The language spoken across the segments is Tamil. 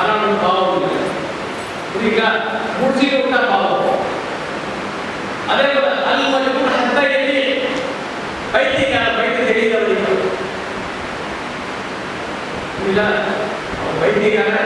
ஆறாவது பாவம் இல்லை புரியுங்களா முடிச்சுட்டு விட்டா பாவம் அதே போல அது மட்டும் ஹத்தா எழுதி பைத்தியக்கார பைத்தியம் தெரியாத பைத்தியக்கார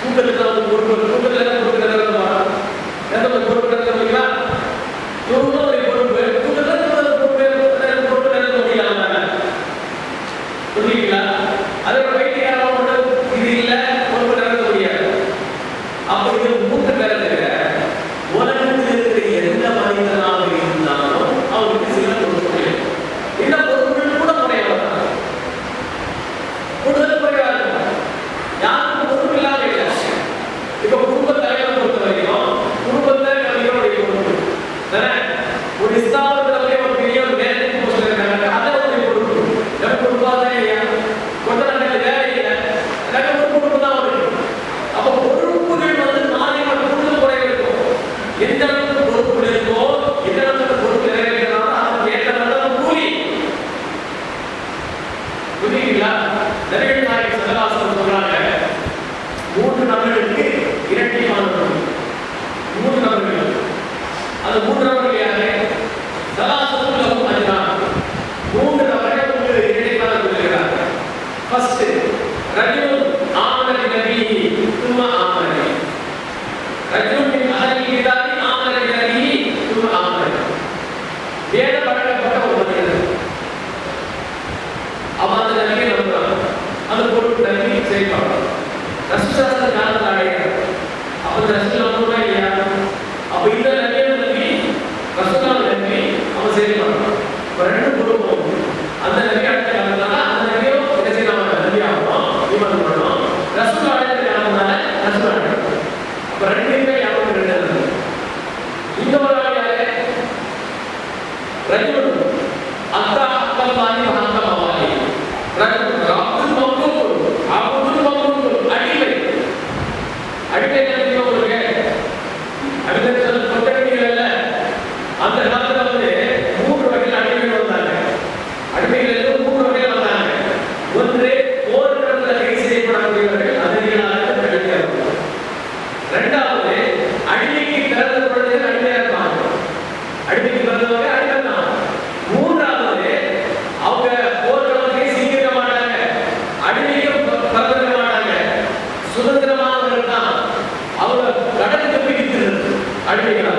தூக்கத்தில் ஒரு தூக்கத்தில் கொடுக்குறத எந்த ஒரு அடிமைகள்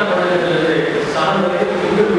இஃப்தார் பண்ணது சார்ந்தது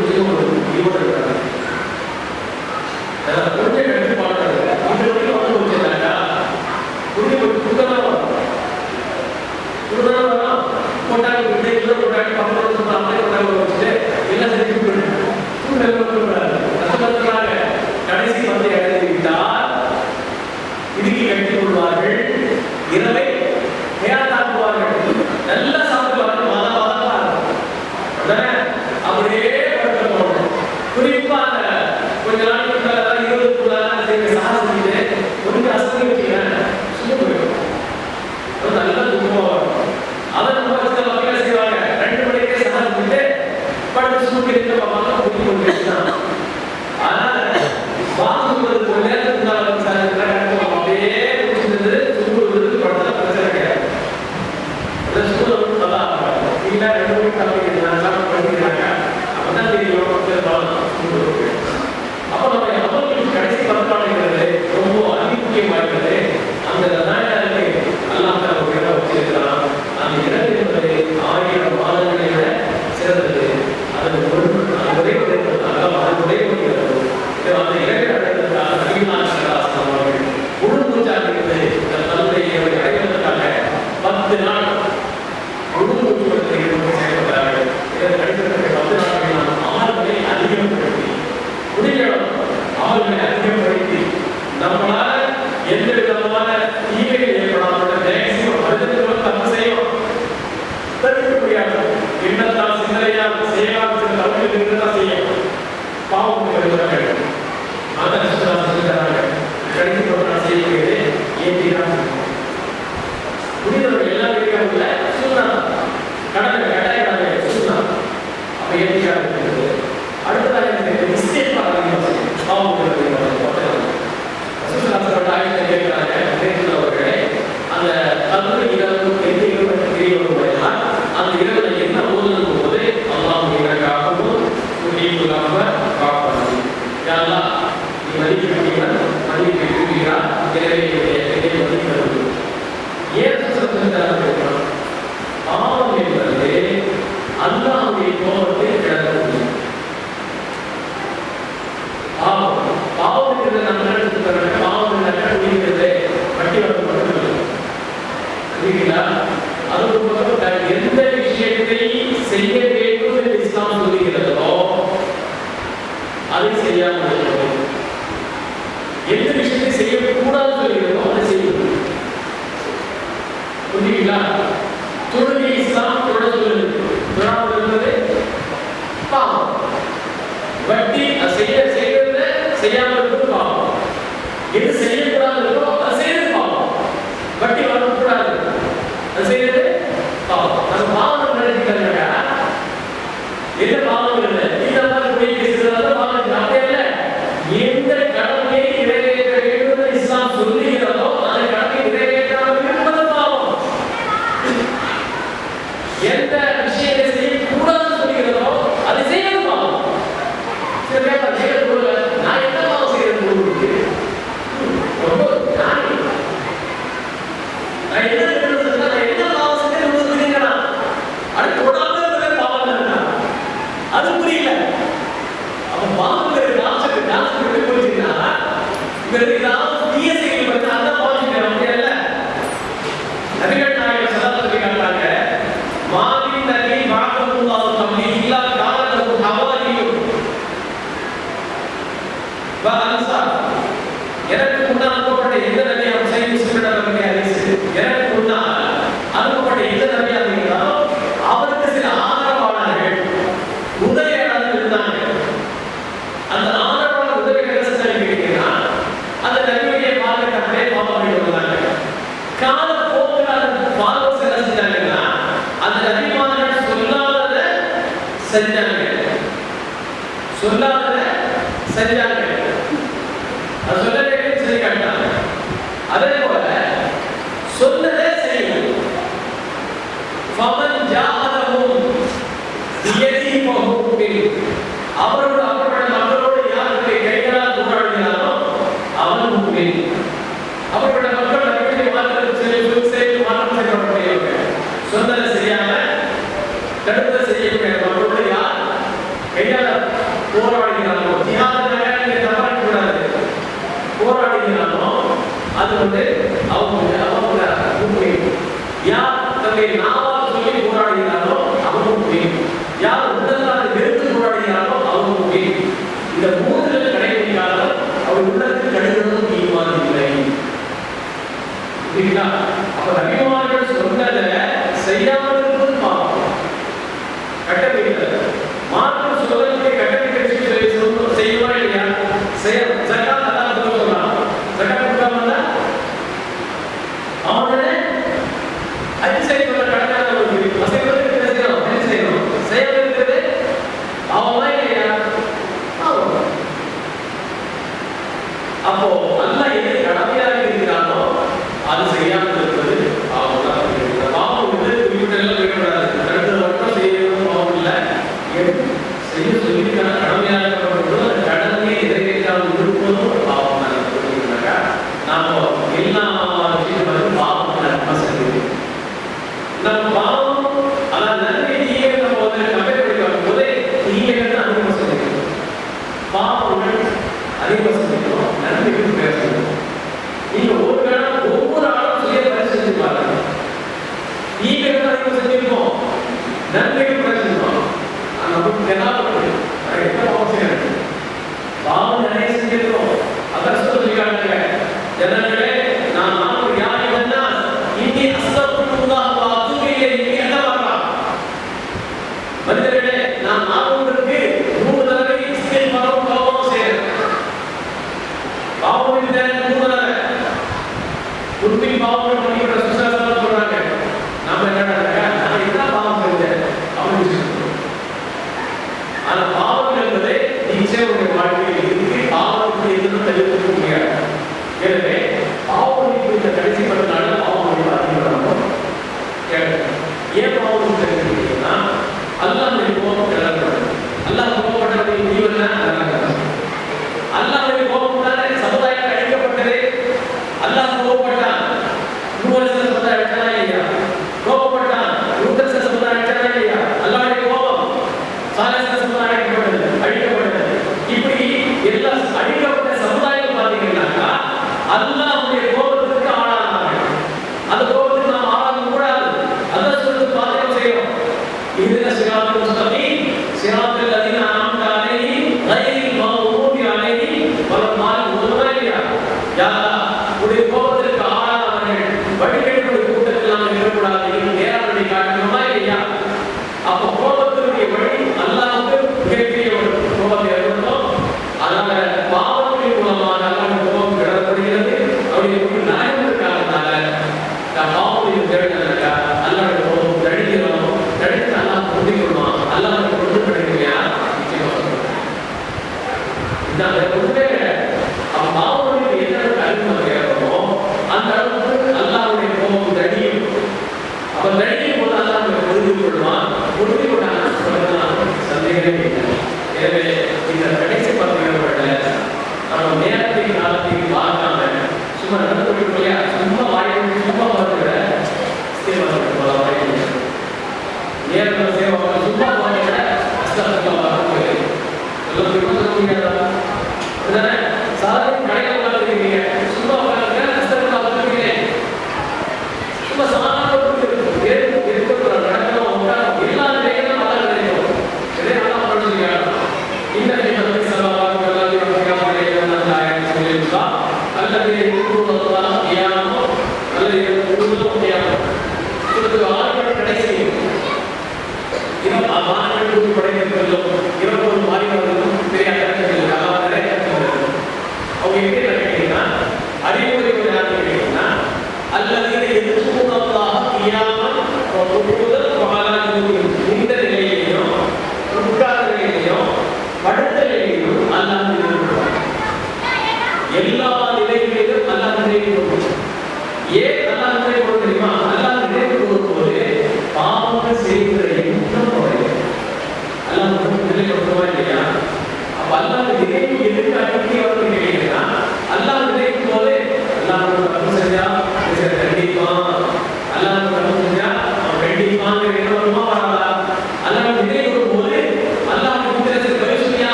பாவம் அது புரியல. செஞ்சாங்க சொல்லாத செஞ்சாங்க அது சொல்லவே போராடினாலும் ஜிஹாதுல போராடினாலும் அது வந்து அவங்க அவங்க யார் தன்னுடைய நாவால் சொல்லி போராடினாலும் அவங்க புரியும் யார் உடலால் வெறுத்து போராடினாலும் அவங்க புரியும் இந்த மூதில் கடைபிடிக்காத அவர் உள்ளத்தில் கடுகிறதும் ஈமான் இல்லை. சரிங்களா அப்ப ரவிமார்கள் சொன்னதை செய்யா நன்மையும்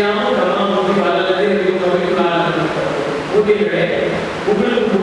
குதிவாலே குசியாமல் கவனம் அல்லது குதிகளே உங்களுக்கு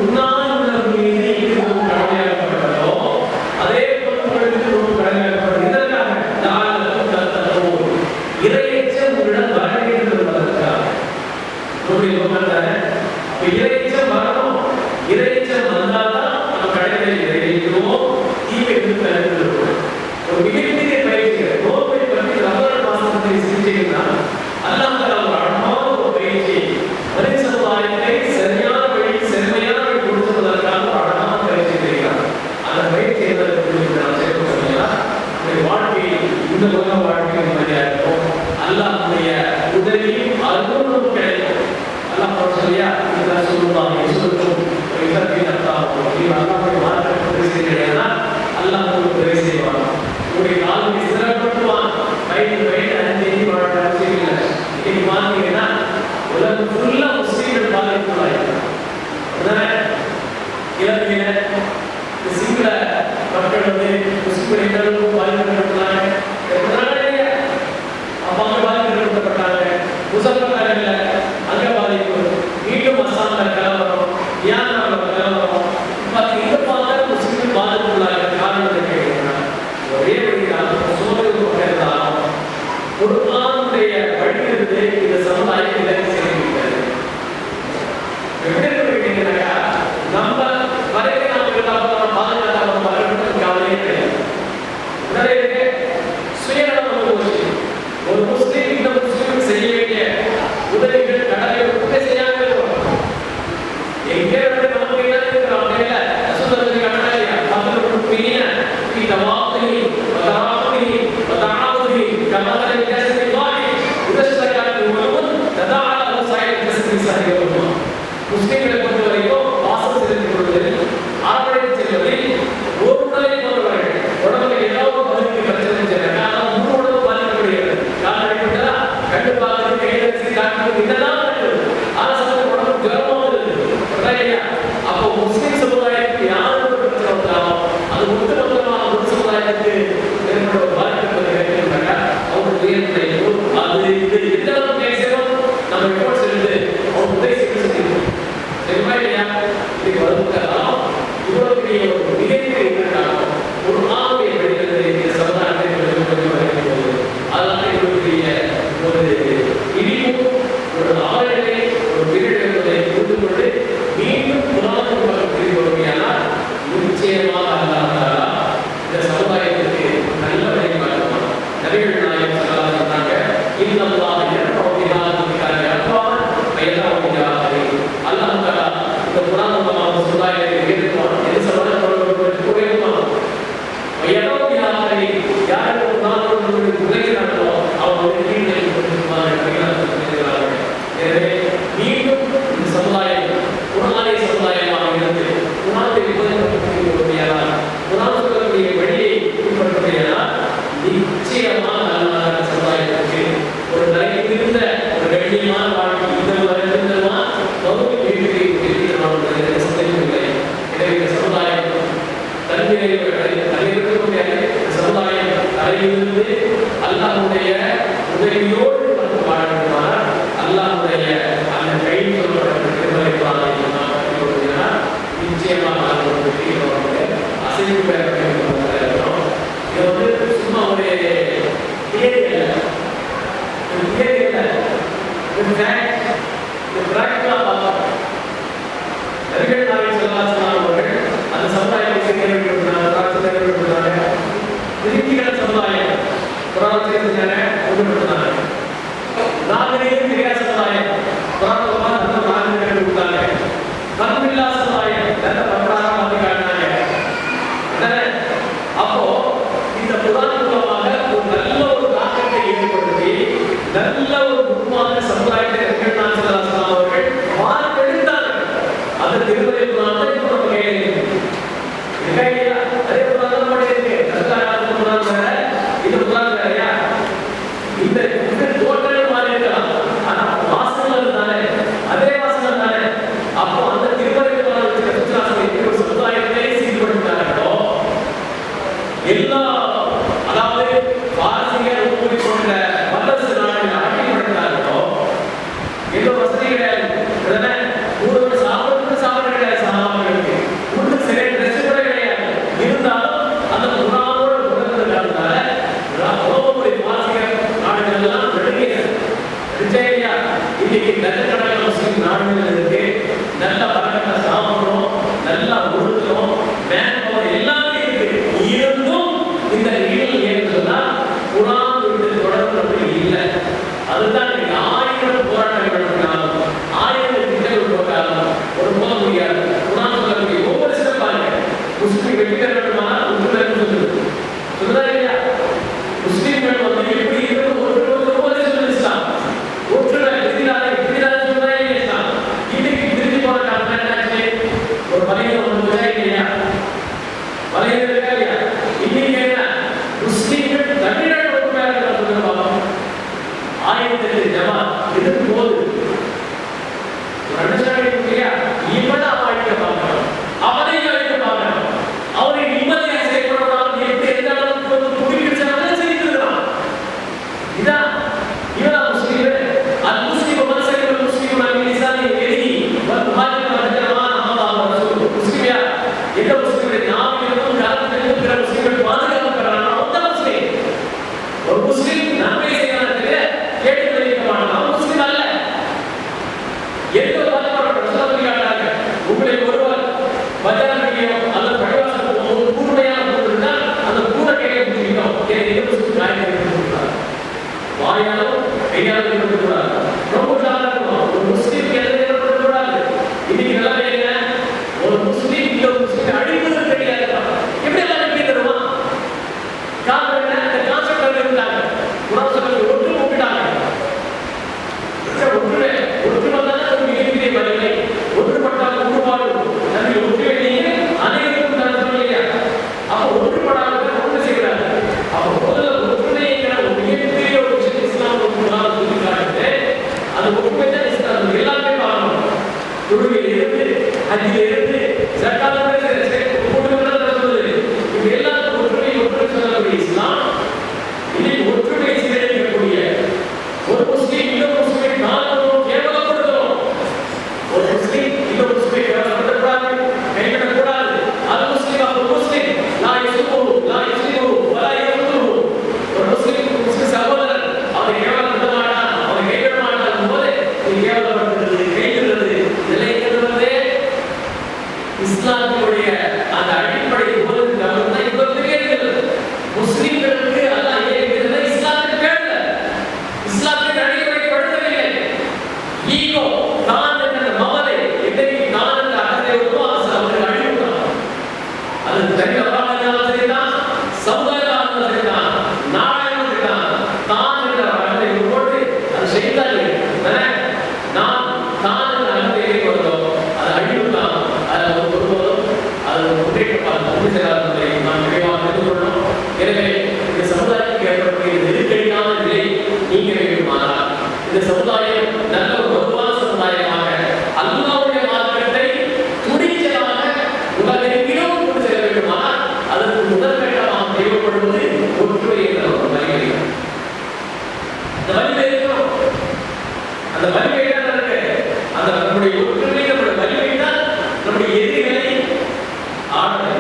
ஆடலை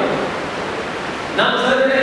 நாம் சொல்கிற